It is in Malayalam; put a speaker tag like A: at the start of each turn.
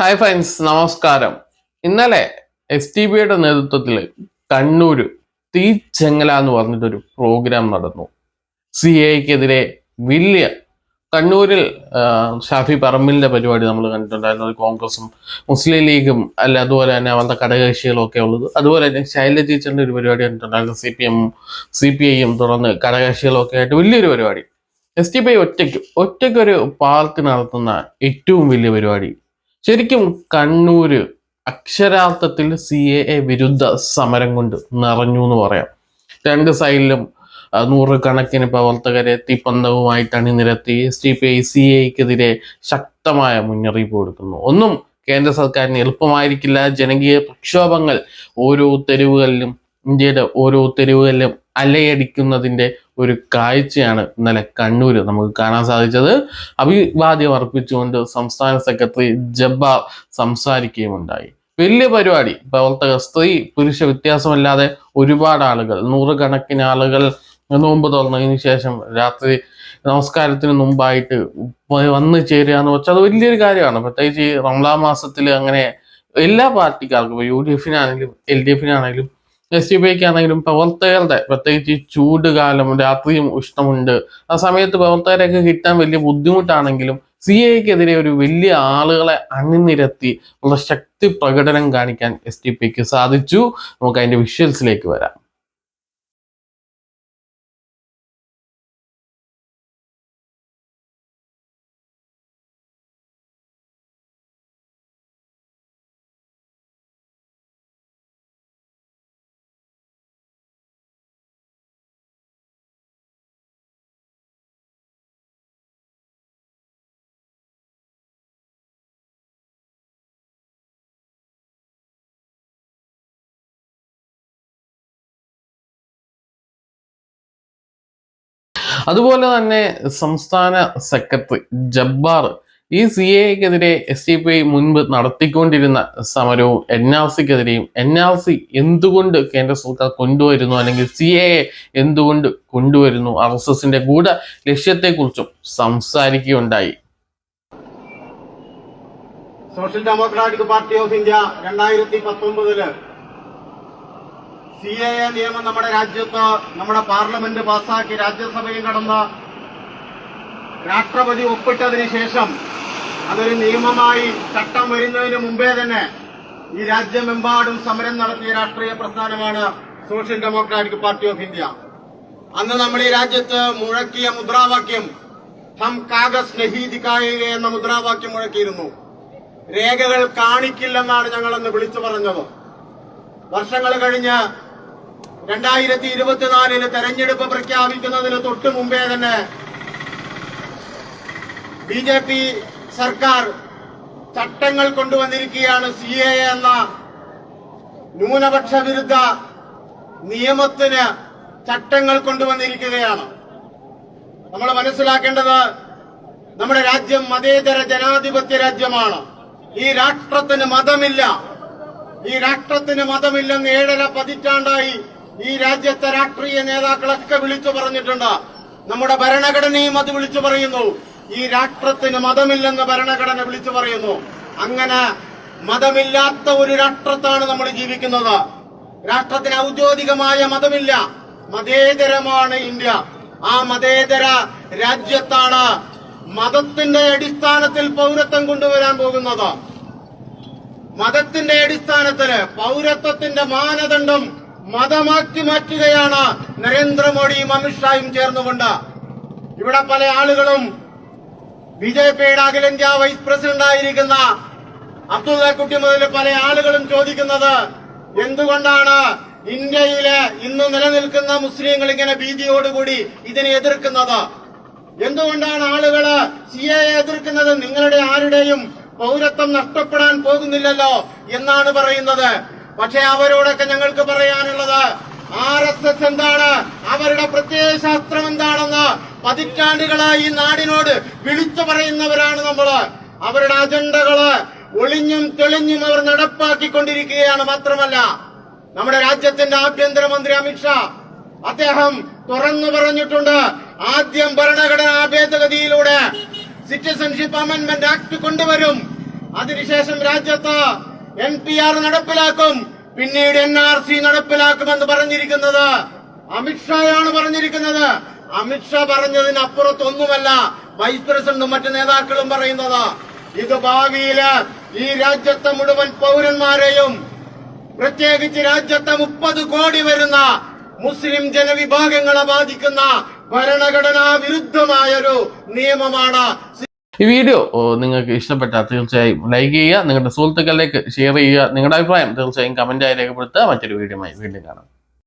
A: ഹായ് ഫ്രണ്ട്സ് നമസ്കാരം. ഇന്നലെ എസ് ടി ബിയുടെ നേതൃത്വത്തിൽ കണ്ണൂര് ചെങ്ങല എന്ന് പറഞ്ഞിട്ടൊരു പ്രോഗ്രാം നടന്നു. സി എക്കെതിരെ വലിയ കണ്ണൂരിൽ ഷാഫി പറമ്പിലിന്റെ പരിപാടി നമ്മൾ കണ്ടിട്ടുണ്ടായിരുന്നു. കോൺഗ്രസും മുസ്ലിം ലീഗും അല്ല അതുപോലെ തന്നെ അവരുടെ ഘടകകക്ഷികളും ഒക്കെ ഉള്ളത്. അതുപോലെ തന്നെ ശൈല ടീച്ചറിന്റെ ഒരു പരിപാടി കണ്ടിട്ടുണ്ടായിരുന്നു. സി പി എമ്മും സി പി ഐയും തുടർന്ന് ഘടകകക്ഷികളും ഒക്കെ ആയിട്ട് വലിയൊരു പരിപാടി. എസ് ടി പി ഐ ഒറ്റയ്ക്ക് ഒറ്റയ്ക്കൊരു പാർട്ടി നടത്തുന്ന ഏറ്റവും വലിയ പരിപാടി ശരിക്കും കണ്ണൂര് അക്ഷരാർത്ഥത്തിൽ സി എ എ വിരുദ്ധ സമരം കൊണ്ട് നിറഞ്ഞു എന്ന് പറയാം. രണ്ട് സൈഡിലും നൂറുകണക്കിന് പ്രവർത്തകരെ തീപ്പന്തവുമായിട്ട് അണിനിരത്തി S D P I C എക്കെതിരെ ശക്തമായ മുന്നറിയിപ്പ് കൊടുക്കുന്നു. ഒന്നും കേന്ദ്ര സർക്കാരിന് എളുപ്പമായിരിക്കില്ല. ജനകീയ പ്രക്ഷോഭങ്ങൾ ഓരോ തെരുവുകളിലും ഇന്ത്യയുടെ ഓരോ തെരുവുകളിലും അലയടിക്കുന്നതിന്റെ ഒരു കാഴ്ചയാണ് ഇന്നലെ കണ്ണൂർ നമുക്ക് കാണാൻ സാധിച്ചത്. അഭിവാദ്യം അർപ്പിച്ചുകൊണ്ട് സംസ്ഥാന സെക്രട്ടറി ജബ്ബാർ സംസാരിക്കുകയുമുണ്ടായി. വലിയ പരിപാടി. പ്രവർത്തകർ സ്ത്രീ പുരുഷ വ്യത്യാസമല്ലാതെ ഒരുപാട് ആളുകൾ നൂറുകണക്കിന് ആളുകൾ നോമ്പ് തുറന്നതിന് ശേഷം രാത്രി നമസ്കാരത്തിന് മുമ്പായിട്ട് വന്നു ചേരുക എന്ന് വെച്ചാൽ അത് വലിയൊരു കാര്യമാണ്. പ്രത്യേകിച്ച് ഈ റംലാ മാസത്തിൽ അങ്ങനെ എല്ലാ പാർട്ടിക്കാർക്കും യു ഡി എഫിനാണെങ്കിലും എൽ ഡി എഫിനാണെങ്കിലും എസ് യു ബിക്ക് ആണെങ്കിലും പ്രവർത്തകരുടെ പ്രത്യേകിച്ച് ഈ ചൂട് കാലം രാത്രിയും ഉഷ്ണമുണ്ട്. ആ സമയത്ത് പ്രവർത്തകരെയൊക്കെ കിട്ടാൻ വലിയ ബുദ്ധിമുട്ടാണെങ്കിലും സി എക്കെതിരെ ഒരു വലിയ ആളുകളെ അണിനിരത്തി ഉള്ള ശക്തി പ്രകടനം കാണിക്കാൻ എസ് ടി പിക്ക് സാധിച്ചു. നമുക്ക് അതിന്റെ വിഷ്വൽസിലേക്ക് വരാം. അതുപോലെ തന്നെ സംസ്ഥാന സെക്രട്ടറി ജബ്ബാർ ഈ സി എക്കെതിരെ എസ് പി ഐ മുൻപ് നടത്തിക്കൊണ്ടിരുന്ന സമരവും എൻ ആർ സിക്കെതിരെയും എൻ ആർ സി എന്തുകൊണ്ട് കേന്ദ്ര സർക്കാർ കൊണ്ടുവരുന്നു അല്ലെങ്കിൽ സി എ എന്തുകൊണ്ട് കൊണ്ടുവരുന്നു ആർ എസ് എസിന്റെ ഗൂഢ ലക്ഷ്യത്തെക്കുറിച്ചും സംസാരിക്കുകയുണ്ടായി.
B: Social Democratic Party of India രണ്ടായിരത്തി പത്തൊമ്പതിൽ സി എ എ നിയമം നമ്മുടെ രാജ്യത്ത് നമ്മുടെ പാർലമെന്റ് പാസാക്കി രാജ്യസഭയും കടന്ന് രാഷ്ട്രപതി ഒപ്പിട്ടതിന് ശേഷം അതൊരു നിയമമായി ചട്ടം വരുന്നതിന് മുമ്പേ തന്നെ ഈ രാജ്യമെമ്പാടും സമരം നടത്തിയ രാഷ്ട്രീയ പ്രസ്ഥാനമാണ് Social Democratic Party of India. അന്ന് നമ്മൾ ഈ രാജ്യത്ത് മുഴക്കിയ മുദ്രാവാക്യം ഹം കാഗസ് നഹി ദിക്കായേഗെ എന്ന മുദ്രാവാക്യം മുഴക്കിയിരുന്നു. രേഖകൾ കാണിക്കില്ലെന്നാണ് ഞങ്ങൾ അന്ന് വിളിച്ചു പറഞ്ഞത്. വർഷങ്ങൾ കഴിഞ്ഞ് രണ്ടായിരത്തി ഇരുപത്തിനാലിൽ തെരഞ്ഞെടുപ്പ് പ്രഖ്യാപിക്കുന്നതിന് തൊട്ട് മുമ്പേ തന്നെ ബി ജെ പി സർക്കാർ ചട്ടങ്ങൾ കൊണ്ടുവന്നിരിക്കുകയാണ് സി എ എന്ന ന്യൂനപക്ഷ വിരുദ്ധ നിയമത്തിന് ചട്ടങ്ങൾ കൊണ്ടുവന്നിരിക്കുകയാണ്. നമ്മൾ മനസ്സിലാക്കേണ്ടത് നമ്മുടെ രാജ്യം മതേതര ജനാധിപത്യ രാജ്യമാണ്. ഈ രാഷ്ട്രത്തിന് മതമില്ല. ഈ രാഷ്ട്രത്തിന് മതമില്ലെന്ന് ഏഴര പതിറ്റാണ്ടായി ഈ രാജ്യത്തെ രാഷ്ട്രീയ നേതാക്കളൊക്കെ വിളിച്ചു പറഞ്ഞിട്ടുണ്ട്. നമ്മുടെ ഭരണഘടനയും അത് വിളിച്ചു പറയുന്നു. ഈ രാഷ്ട്രത്തിന് മതമില്ലെന്ന് ഭരണഘടന വിളിച്ചു പറയുന്നു. അങ്ങനെ മതമില്ലാത്ത ഒരു രാഷ്ട്രത്താണ് നമ്മൾ ജീവിക്കുന്നത്. രാഷ്ട്രത്തിന് ഔദ്യോഗികമായ മതമില്ല. മതേതരമാണ് ഇന്ത്യ. ആ മതേതര രാജ്യത്താണ് മതത്തിന്റെ അടിസ്ഥാനത്തിൽ പൗരത്വം കൊണ്ടുവരാൻ പോകുന്നത്. മതത്തിന്റെ അടിസ്ഥാനത്തിൽ പൗരത്വത്തിന്റെ മാനദണ്ഡം മതമാക്കി മാറ്റുകയാണ് നരേന്ദ്രമോദിയും അമിത്ഷായും ചേർന്നുകൊണ്ട്. ഇവിടെ പല ആളുകളും ബി ജെ പിയുടെ അഖിലേന്ത്യാ വൈസ് പ്രസിഡന്റ് ആയിരിക്കുന്ന അബ്ദുള്ള കുട്ടി മുതൽ പല ആളുകളും ചോദിക്കുന്നത് എന്തുകൊണ്ടാണ് ഇന്ത്യയിലെ ഇന്ന് നിലനിൽക്കുന്ന മുസ്ലിങ്ങൾ ഇങ്ങനെ ഭീതിയോടുകൂടി ഇതിനെ എതിർക്കുന്നത്? എന്തുകൊണ്ടാണ് ആളുകൾ സി എ എതിർക്കുന്നത്? നിങ്ങളുടെ ആരുടെയും പൗരത്വം നഷ്ടപ്പെടാൻ പോകുന്നില്ലല്ലോ എന്നാണ് പറയുന്നത്. പക്ഷെ അവരോടൊക്കെ ഞങ്ങൾക്ക് പറയാനുള്ളത് ആർ എസ് എസ് എന്താണ്? അവരുടെ പ്രത്യയശാസ്ത്രം എന്താണെന്ന് പതിറ്റാണ്ടുകളായി ഈ നാടിനോട് വിളിച്ചു പറയുന്നവരാണ് നമ്മൾ. അവരുടെ അജണ്ടകൾ ഒളിഞ്ഞും തെളിഞ്ഞും അവർ നടപ്പാക്കിക്കൊണ്ടിരിക്കുകയാണ് മാത്രമല്ല. നമ്മുടെ രാജ്യത്തിന്റെ ആഭ്യന്തരമന്ത്രി അമിത്ഷാ അദ്ദേഹം തുറന്നു പറഞ്ഞിട്ടുണ്ട്. ആദ്യം ഭരണഘടനാ ഭേദഗതിയിലൂടെ സിറ്റിസൺഷിപ്പ് അമെന്റ്മെന്റ് ആക്ട് കൊണ്ടുവരും. അതിനുശേഷം രാജ്യത്ത് എൻ പി ആർ നടപ്പിലാക്കും. പിന്നീട് എൻ ആർ സി നടപ്പിലാക്കുമെന്ന് പറഞ്ഞിരിക്കുന്നത് അമിത്ഷായാണ് പറഞ്ഞിരിക്കുന്നത്. അമിത്ഷാ പറഞ്ഞതിനപ്പുറത്തൊന്നുമല്ല വൈസ് പ്രസിഡന്റും മറ്റു നേതാക്കളും പറയുന്നത്. ഇത് ഭാവിയിൽ ഈ രാജ്യത്തെ മുഴുവൻ പൗരന്മാരെയും പ്രത്യേകിച്ച് രാജ്യത്തെ മുപ്പത് കോടി വരുന്ന മുസ്ലിം ജനവിഭാഗങ്ങളെ ബാധിക്കുന്ന ഭരണഘടനാ വിരുദ്ധമായൊരു നിയമമാണ്
A: ഈ വീഡിയോ നിങ്ങൾക്ക് ഇഷ്ടപ്പെട്ടാൽ തീർച്ചയായും ലൈക്ക് ചെയ്യുക നിങ്ങളുടെ സുഹൃത്തുക്കളിലേക്ക് ഷെയർ ചെയ്യുക നിങ്ങളുടെ അഭിപ്രായം തീർച്ചയായും കമന്റായി രേഖപ്പെടുത്തുക. മറ്റൊരു വീഡിയോയുമായി വീണ്ടും കാണാം.